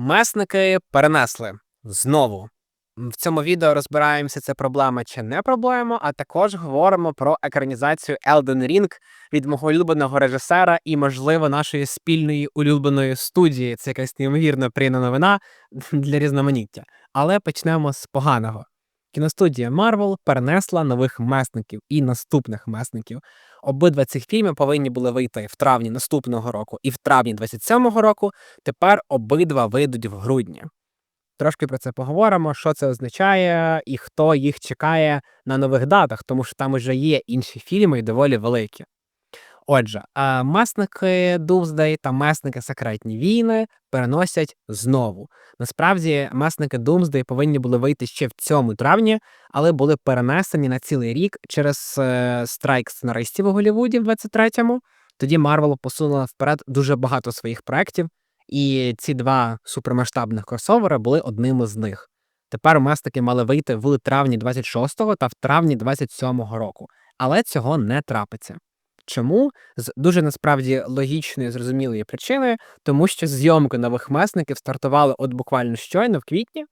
Месники перенесли знову. В цьому відео розбираємося, це проблема чи не проблема, а також говоримо про екранізацію Elden Ring від мого улюбленого режисера і, можливо, нашої спільної улюбленої студії. Це якась неймовірно приємна новина для різноманіття. Але почнемо з поганого. Кіностудія Marvel перенесла нових месників і наступних месників. Обидва цих фільми повинні були вийти в травні наступного року і в травні 27-го року. Тепер обидва вийдуть в грудні. Трошки про це поговоримо, що це означає і хто їх чекає на нових датах, тому що там вже є інші фільми і доволі великі. Отже, месники Doomsday та месники Секретні війни переносять знову. Насправді, месники Doomsday повинні були вийти ще в цьому травні, але були перенесені на цілий рік через е, страйк сценаристів у Голлівуді в 23-му. Тоді Марвел посунула вперед дуже багато своїх проєктів, і ці два супермасштабних кросовери були одним з них. Тепер месники мали вийти в травні 26-го та в травні 27-го року, але цього не трапиться. Чому? З дуже насправді логічної зрозумілої причини, тому що зйомки нових месників стартували от буквально щойно в квітні.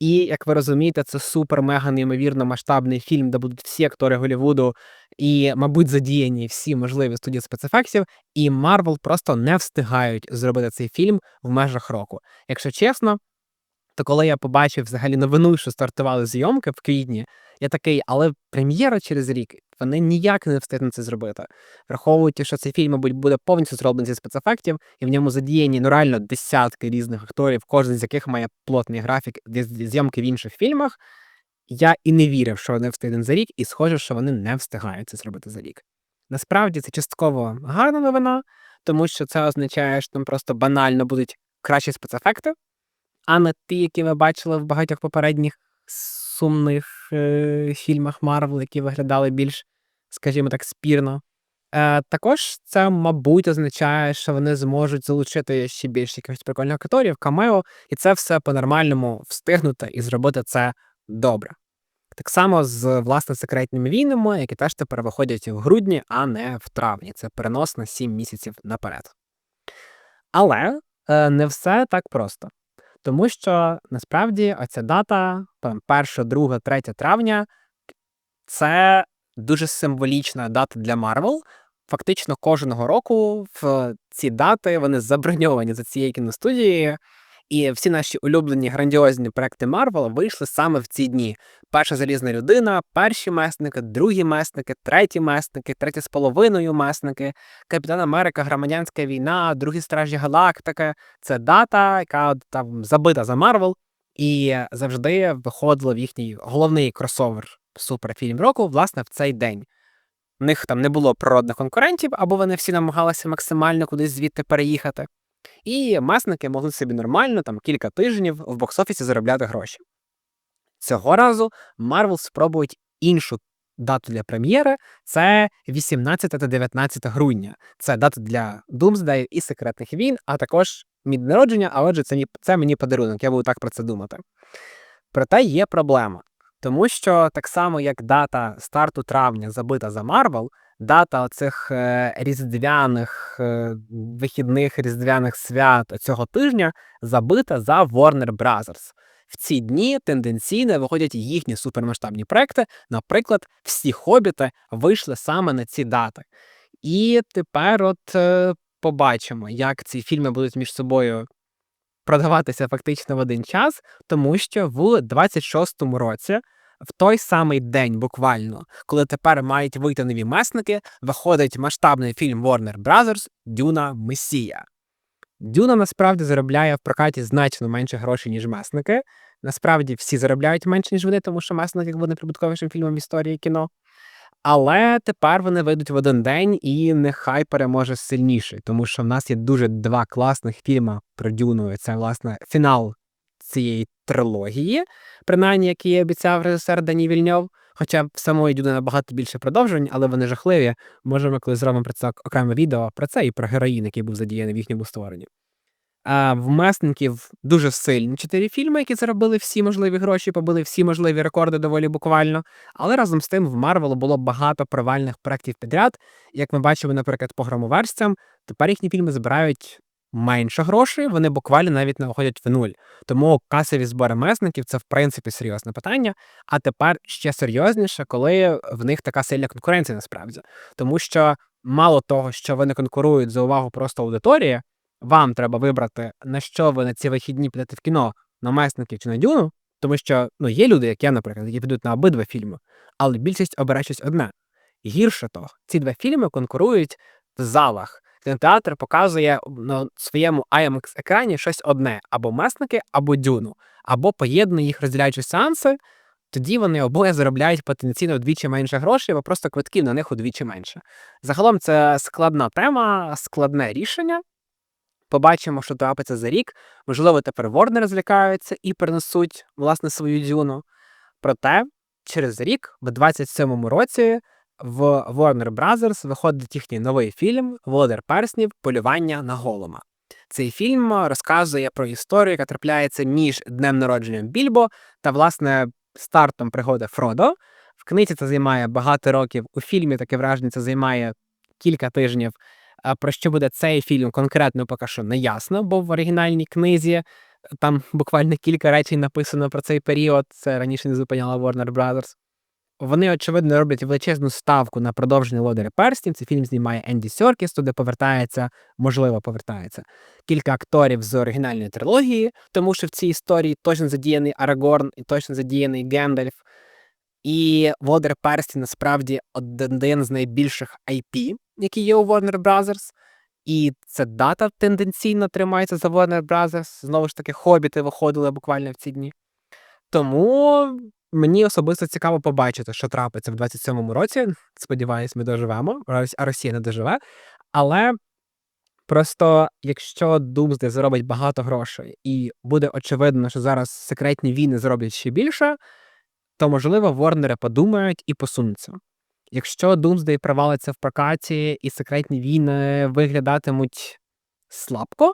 І як ви розумієте, це супер мега неймовірно масштабний фільм, де будуть всі актори Голлівуду і, мабуть, задіяні всі можливі студії спецефектів, і Марвел просто не встигають зробити цей фільм в межах року. Якщо чесно, то коли я побачив взагалі новину, що стартували зйомки в квітні, я такий, але прем'єра через рік вони ніяк не встигнуть це зробити. Враховуючи, що цей фільм, мабуть, буде повністю зроблений зі спецефектів, і в ньому задіяні ну реально десятки різних акторів, кожен з яких має плотний графік зйомки в інших фільмах. Я і не вірив, що вони встигнуть за рік, і схоже, що вони не встигають це зробити за рік. Насправді це частково гарна новина, тому що це означає, що там просто банально будуть кращі спецефекти, а не ті, які ви бачили в багатьох попередніх сумних е, фільмах Марвел, які виглядали більш, скажімо так, спірно. Е, Також це, мабуть, означає, що вони зможуть залучити ще більше якихось прикольних акторів, камео, і це все по-нормальному встигнути і зробити це добре. Так само з власне секретними війнами, які теж тепер виходять в грудні, а не в травні. Це перенос на 7 місяців наперед. Але е, не все так просто. Тому що насправді оця дата, там, 1, 2, 3 травня, це дуже символічна дата для Марвел. Фактично кожного року в ці дати вони заброньовані за цією кіностудією. І всі наші улюблені грандіозні проекти Марвел вийшли саме в ці дні. Перша залізна людина, перші месники, другі месники, треті месники, треті з половиною месники, Капітан Америка, Громадянська війна, другі стражі Галактики. Це дата, яка там забита за Марвел, і завжди виходило в їхній головний кросовер суперфільм року, власне, в цей день. В них там не було природних конкурентів, або вони всі намагалися максимально кудись звідти переїхати. І месники могли собі нормально там кілька тижнів в бокс-офісі заробляти гроші. Цього разу Marvel спробують іншу дату для прем'єри це 18 та 19 грудня. Це дата для Doomsday і секретних війн, а також мій народження, а отже, це, це мені подарунок, я буду так про це думати. Проте є проблема, тому що так само, як дата старту травня забита за Marvel, дата оцих е, різдвяних е, вихідних різдвяних свят цього тижня забита за Warner Brothers. В ці дні тенденційно виходять їхні супермасштабні проекти. Наприклад, всі хобіти вийшли саме на ці дати. І тепер, от е, побачимо, як ці фільми будуть між собою продаватися фактично в один час, тому що в 26-му році в той самий день, буквально, коли тепер мають вийти нові месники, виходить масштабний фільм Warner Brothers Дюна Месія. Дюна насправді заробляє в прокаті значно менше грошей, ніж месники. Насправді всі заробляють менше, ніж вони, тому що месник буде прибутковішим фільмом в історії кіно. Але тепер вони вийдуть в один день і нехай переможе сильніший, тому що в нас є дуже два класних фільми про Дюну. Це, власне, фінал цієї трилогії, принаймні, який обіцяв режисер Дані Вільньов. Хоча в самої Дюни набагато більше продовжень, але вони жахливі. Можемо, коли зробимо про це окреме відео про це і про героїн, який був задіяний в їхньому створенні. А в месників дуже сильні чотири фільми, які заробили всі можливі гроші, побили всі можливі рекорди доволі буквально. Але разом з тим в Марвелу було багато провальних проєктів підряд. Як ми бачимо, наприклад, по громоверсцям, тепер їхні фільми збирають менше грошей, вони буквально навіть не виходять в нуль. Тому касові збори месників це в принципі серйозне питання. А тепер ще серйозніше, коли в них така сильна конкуренція насправді. Тому що мало того, що вони конкурують за увагу просто аудиторії, вам треба вибрати, на що ви на ці вихідні підете в кіно на месників чи на дюну. Тому що ну, є люди, як я, наприклад, які підуть на обидва фільми, але більшість обирає щось одне. Гірше того, ці два фільми конкурують в залах. Кінотеатр показує на своєму IMAX екрані щось одне: або месники, або дюну, або поєднує їх розділяючи сеанси. Тоді вони обоє заробляють потенційно вдвічі менше грошей, бо просто квитків на них удвічі менше. Загалом це складна тема, складне рішення. Побачимо, що трапиться за рік. Можливо, тепер Warner злякаються і перенесуть власне свою дюну. Проте через рік, в 27-му році, в Warner Brothers виходить їхній новий фільм Володар перснів Полювання на голома. Цей фільм розказує про історію, яка трапляється між днем народження Більбо та, власне, стартом пригоди Фродо. В книзі це займає багато років. У фільмі таке враження це займає кілька тижнів. Про що буде цей фільм конкретно поки що не ясно, бо в оригінальній книзі там буквально кілька речень написано про цей період. Це раніше не зупиняла Warner Brothers. Вони, очевидно, роблять величезну ставку на продовження Лодаря перстів. Цей фільм знімає Енді Сьоркіс, туди повертається, можливо, повертається кілька акторів з оригінальної трилогії, тому що в цій історії точно задіяний Арагорн і точно задіяний Гендальф. І Володар перстів насправді один з найбільших IP, які є у Warner Brothers. І ця дата тенденційно тримається за Warner Brothers. Знову ж таки, хобіти виходили буквально в ці дні. Тому мені особисто цікаво побачити, що трапиться в 27-му році. Сподіваюсь, ми доживемо, а Росія не доживе. Але просто якщо Doomsday заробить багато грошей, і буде очевидно, що зараз секретні війни зроблять ще більше, то можливо Ворнери подумають і посунуться. Якщо Doomsday провалиться в прокаті і секретні війни виглядатимуть слабко,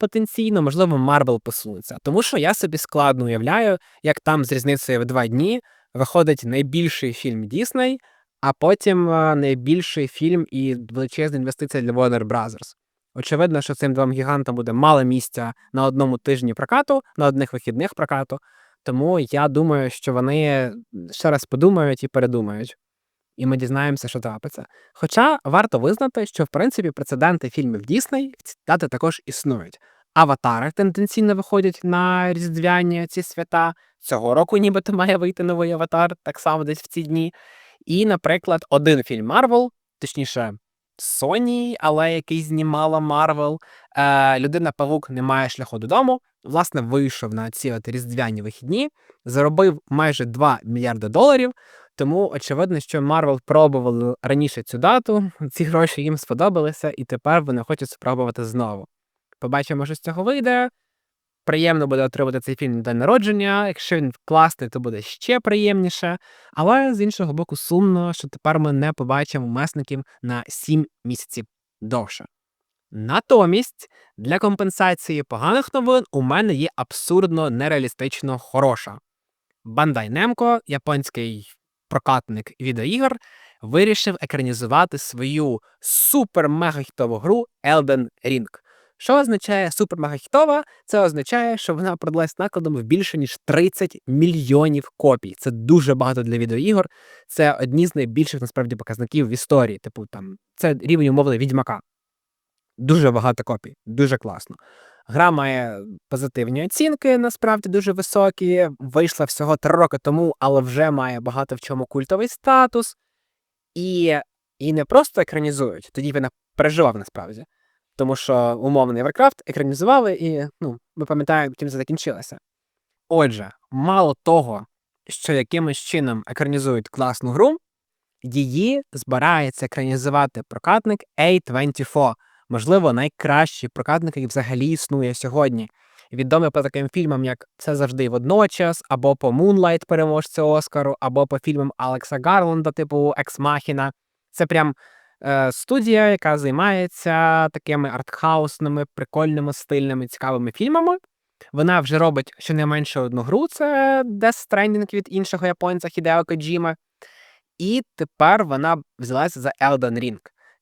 потенційно, можливо, Марвел посунеться. Тому що я собі складно уявляю, як там з різницею в два дні виходить найбільший фільм Дісней, а потім найбільший фільм і величезна інвестиція для Warner Brothers. Очевидно, що цим двом гігантам буде мало місця на одному тижні прокату, на одних вихідних прокату. Тому я думаю, що вони ще раз подумають і передумають і ми дізнаємося, що трапиться. Хоча варто визнати, що в принципі прецеденти фільмів Дісней ці дати також існують. Аватари тенденційно виходять на різдвяні ці свята. Цього року нібито має вийти новий аватар, так само десь в ці дні. І, наприклад, один фільм Марвел, точніше, Sony, але який знімала Марвел, е, людина Павук не має шляху додому. Власне, вийшов на ці от різдвяні вихідні, заробив майже 2 мільярди доларів. Тому очевидно, що Марвел пробували раніше цю дату, ці гроші їм сподобалися, і тепер вони хочуть спробувати знову. Побачимо, що з цього вийде. Приємно буде отримати цей фільм на день народження. Якщо він класний, то буде ще приємніше. Але з іншого боку, сумно, що тепер ми не побачимо месників на 7 місяців довше. Натомість для компенсації поганих новин у мене є абсурдно нереалістично хороша. Бандай Немко, японський прокатник відеоігр, вирішив екранізувати свою супер-мега-хітову гру Elden Ring. Що означає супер-мега-хітова? Це означає, що вона продалась накладом в більше ніж 30 мільйонів копій. Це дуже багато для відеоігор. Це одні з найбільших насправді показників в історії. Типу, там це рівень умовно відьмака. Дуже багато копій, дуже класно. Гра має позитивні оцінки, насправді дуже високі. Вийшла всього три роки тому, але вже має багато в чому культовий статус. І і не просто екранізують, тоді він переживав насправді. Тому що умовний Warcraft екранізували, і ну, ми пам'ятаємо, чим це закінчилося. Отже, мало того, що якимось чином екранізують класну гру, її збирається екранізувати прокатник A24 можливо, найкращий прокатник, який взагалі існує сьогодні. Відомий по таким фільмам, як Це завжди водночас, або по Moonlight переможця Оскару, або по фільмам Алекса Гарланда, типу Екс Махіна. Це прям е, студія, яка займається такими артхаусними, прикольними, стильними, цікавими фільмами. Вона вже робить щонайменше одну гру, це Death Stranding від іншого японця Хідео Коджіма. І тепер вона взялася за Elden Ring.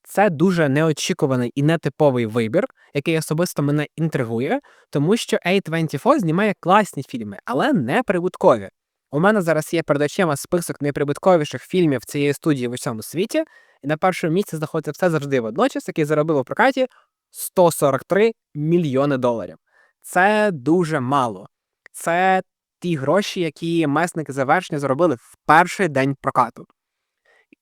Це дуже неочікуваний і нетиповий вибір, який особисто мене інтригує, тому що A24 знімає класні фільми, але не прибуткові. У мене зараз є перед очима список найприбутковіших фільмів цієї студії в усьому світі, і на першому місці знаходиться все завжди водночас, який заробив у прокаті 143 мільйони доларів. Це дуже мало. Це ті гроші, які месники завершення зробили в перший день прокату.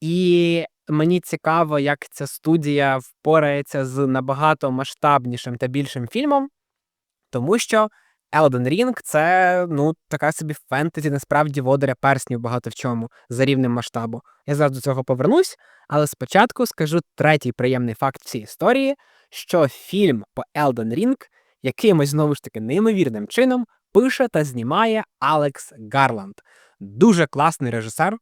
І мені цікаво, як ця студія впорається з набагато масштабнішим та більшим фільмом, тому що Elden Ring — це ну, така собі фентезі, насправді володаря перснів багато в чому за рівнем масштабу. Я зараз до цього повернусь, але спочатку скажу третій приємний факт цій історії, що фільм по Elden Ring якимось знову ж таки неймовірним чином пише та знімає Алекс Гарланд. Дуже класний режисер,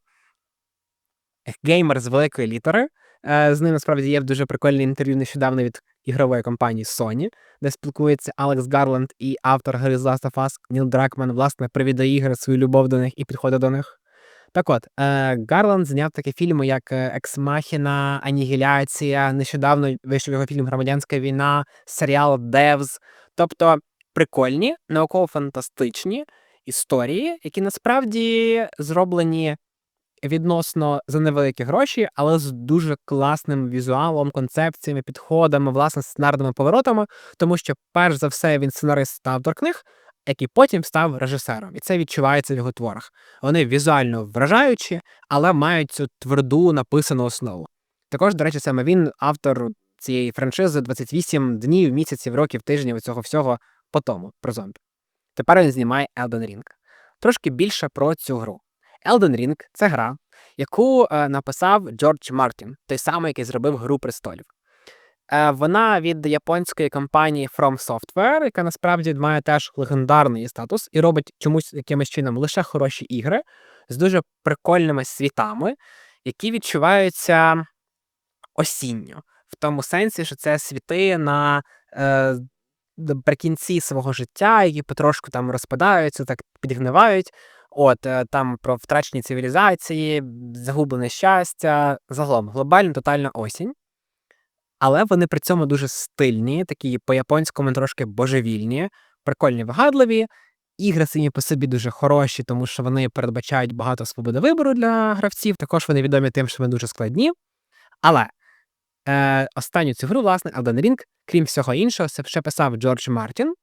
геймер з великої літери. Е, З ним насправді є дуже прикольне інтерв'ю нещодавно від ігрової компанії Sony, де спілкується Алекс Гарланд і автор гри The Last of Us Ніл Дракман, власне, про відеоігри свою любов до них і підходить до них. Так от, е, Гарланд зняв такі фільми, як е, Ексмахіна, Анігіляція, нещодавно вийшов його фільм Громадянська війна, серіал Девз. Тобто прикольні, науково-фантастичні історії, які насправді зроблені відносно за невеликі гроші, але з дуже класним візуалом, концепціями, підходами, власне, сценарними поворотами, тому що, перш за все, він сценарист та автор книг, який потім став режисером, і це відчувається в його творах. Вони візуально вражаючі, але мають цю тверду написану основу. Також, до речі, саме він автор цієї франшизи 28 днів, місяців, років, тижнів цього всього по тому про зомбі. Тепер він знімає Elden Ring. Трошки більше про цю гру. Elden Ring — це гра, яку е, написав Джордж Мартін, той самий, який зробив Гру престолів. Е, вона від японської компанії From Software, яка насправді має теж легендарний статус і робить чомусь якимось чином лише хороші ігри з дуже прикольними світами, які відчуваються осінньо. В тому сенсі, що це світи на е, наприкінці свого життя, які потрошку там розпадаються, так підгнивають. От е, там про втрачені цивілізації, загублене щастя, загалом глобальна тотальна осінь. Але вони при цьому дуже стильні, такі по-японському трошки божевільні, прикольні, вигадливі. Ігри самі по собі дуже хороші, тому що вони передбачають багато свободи вибору для гравців. Також вони відомі тим, що вони дуже складні. Але е, останню цю гру, власне, Elden Ring, крім всього іншого, це ще писав Джордж Мартін,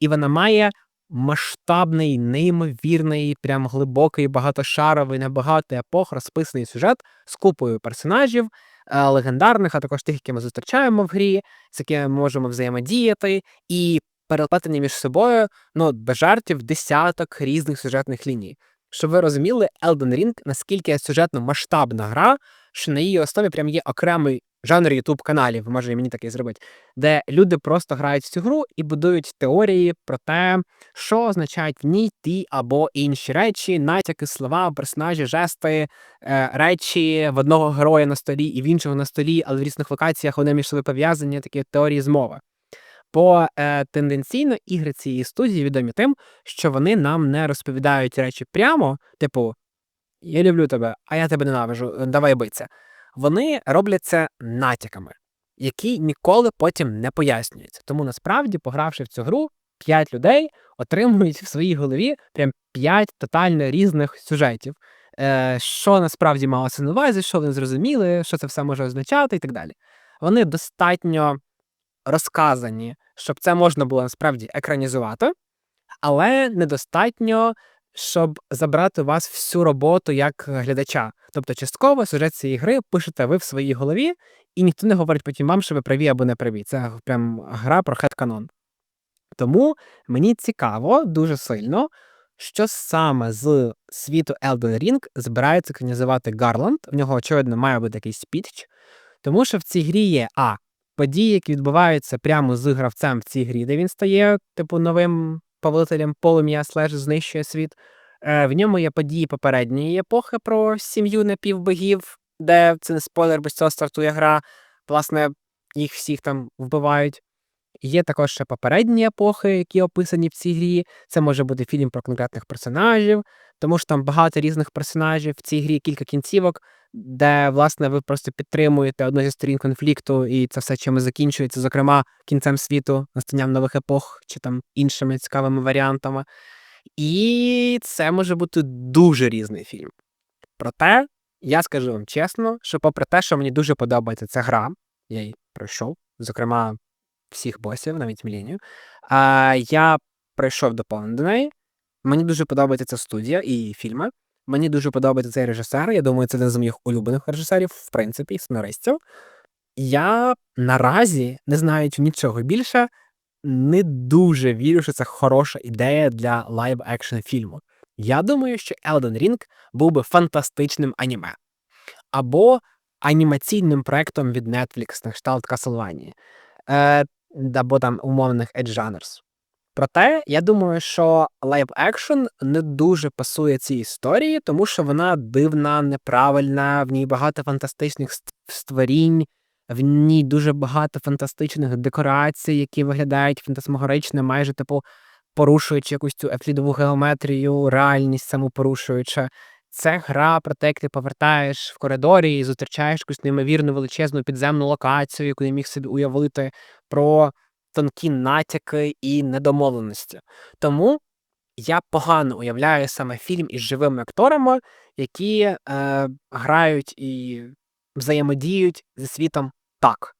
і вона має масштабний, неймовірний, прям глибокий, багатошаровий, на епох розписаний сюжет з купою персонажів, е, легендарних, а також тих, які ми зустрічаємо в грі, з якими ми можемо взаємодіяти, і переплетені між собою, ну, без жартів, десяток різних сюжетних ліній. Щоб ви розуміли, Elden Ring наскільки сюжетно масштабна гра, що на її основі прям є окремий жанр youtube каналів, може і мені таке зробити, де люди просто грають в цю гру і будують теорії про те, що означають в ній ті або інші речі, натяки, слова, персонажі, жести, е, речі в одного героя на столі і в іншого на столі, але в різних локаціях вони між собою пов'язані, такі теорії змови. Бо е, тенденційно ігри цієї студії відомі тим, що вони нам не розповідають речі прямо, типу Я люблю тебе, а я тебе ненавижу, давай биться. Вони роблять це натяками, які ніколи потім не пояснюються. Тому насправді, погравши в цю гру, п'ять людей отримують в своїй голові прям п'ять тотально різних сюжетів. Е, Що насправді малося на увазі, що вони зрозуміли, що це все може означати, і так далі. Вони достатньо розказані, щоб це можна було насправді екранізувати, але недостатньо, щоб забрати у вас всю роботу як глядача. Тобто, частково сюжет цієї гри пишете ви в своїй голові, і ніхто не говорить потім вам, що ви праві або не праві. Це прям гра про хет-канон. Тому мені цікаво дуже сильно, що саме з світу Elden Ring збирається екранізувати Гарланд. В нього, очевидно, має бути якийсь пітч, тому що в цій грі є А. Події, які відбуваються прямо з гравцем в цій грі, де він стає, типу, новим повелителем полум'я слеж знищує світ. Е, В ньому є події попередньої епохи про сім'ю напівбогів, де це не спойлер, без цього стартує гра. Власне, їх всіх там вбивають. Є також ще попередні епохи, які описані в цій грі. Це може бути фільм про конкретних персонажів, тому що там багато різних персонажів. В цій грі кілька кінцівок, де, власне, ви просто підтримуєте одну зі сторін конфлікту, і це все чимось закінчується, зокрема, кінцем світу, настанням нових епох чи там іншими цікавими варіантами. І це може бути дуже різний фільм. Проте, я скажу вам чесно, що попри те, що мені дуже подобається ця гра, я її пройшов, зокрема, всіх босів, навіть Міленію, а, я прийшов доповнено до неї. Мені дуже подобається ця студія і фільми. Мені дуже подобається цей режисер. Я думаю, це один з моїх улюблених режисерів, в принципі, сценаристів. Я наразі, не знаючи нічого більше, не дуже вірю, що це хороша ідея для лайв-екшн фільму. Я думаю, що Elden Ring був би фантастичним аніме або анімаційним проектом від Netflix на кшталт Castlevania, е, або там умовних Edge Genres. Проте, я думаю, що лайв-екшн не дуже пасує цій історії, тому що вона дивна, неправильна, в ній багато фантастичних ст- створінь, в ній дуже багато фантастичних декорацій, які виглядають фантасмагорично, майже типу порушуючи якусь цю евклідову геометрію, реальність саму порушуючи. Це гра про те, як ти повертаєш в коридорі і зустрічаєш якусь неймовірну величезну підземну локацію, яку не міг собі уявити, про тонкі натяки і недомовленості. Тому я погано уявляю саме фільм із живими акторами, які е, грають і взаємодіють зі світом так.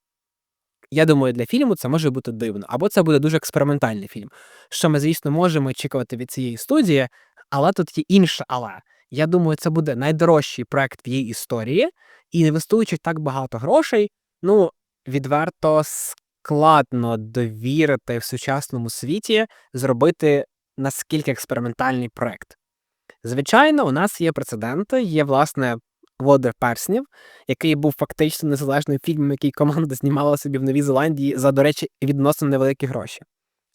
Я думаю, для фільму це може бути дивно, або це буде дуже експериментальний фільм. Що ми, звісно, можемо очікувати від цієї студії, але тут є інше але. Я думаю, це буде найдорожчий проект в її історії, і інвестуючи так багато грошей, ну, відверто складно довірити в сучасному світі зробити наскільки експериментальний проект. Звичайно, у нас є прецеденти, є, власне, Володар перснів, який був фактично незалежним фільмом, який команда знімала собі в Новій Зеландії за, до речі, відносно невеликі гроші.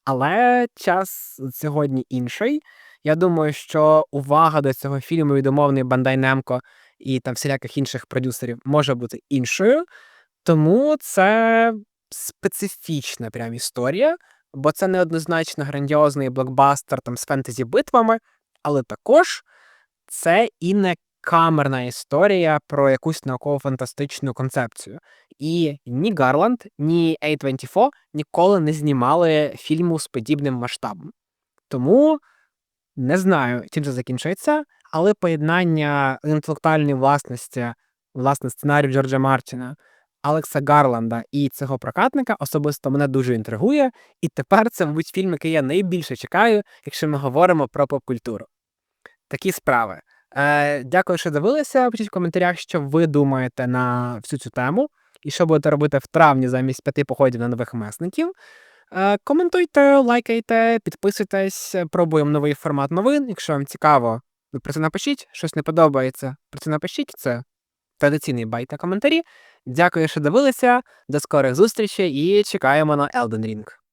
Але час сьогодні інший. Я думаю, що увага до цього фільму від умовної Бандай Немко і там всіляких інших продюсерів може бути іншою. Тому це специфічна прям історія, бо це неоднозначно грандіозний блокбастер там з фентезі-битвами, але також це і не камерна історія про якусь науково-фантастичну концепцію. І ні Гарланд, ні A24 ніколи не знімали фільму з подібним масштабом. Тому не знаю, чим це закінчиться, але поєднання інтелектуальної власності, власне, сценарію Джорджа Мартіна, Алекса Гарланда і цього прокатника особисто мене дуже інтригує. І тепер це, мабуть, фільм, який я найбільше чекаю, якщо ми говоримо про поп-культуру. Такі справи. Е, Дякую, що дивилися. Пишіть в коментарях, що ви думаєте на всю цю тему, і що будете робити в травні замість п'яти походів на нових месників. Е, Коментуйте, лайкайте, підписуйтесь, пробуємо новий формат новин. Якщо вам цікаво, ви про це напишіть, щось не подобається, про це напишіть. Це традиційний байт та коментарі. Дякую, що дивилися. До скорих зустрічей і чекаємо на Elden Ring.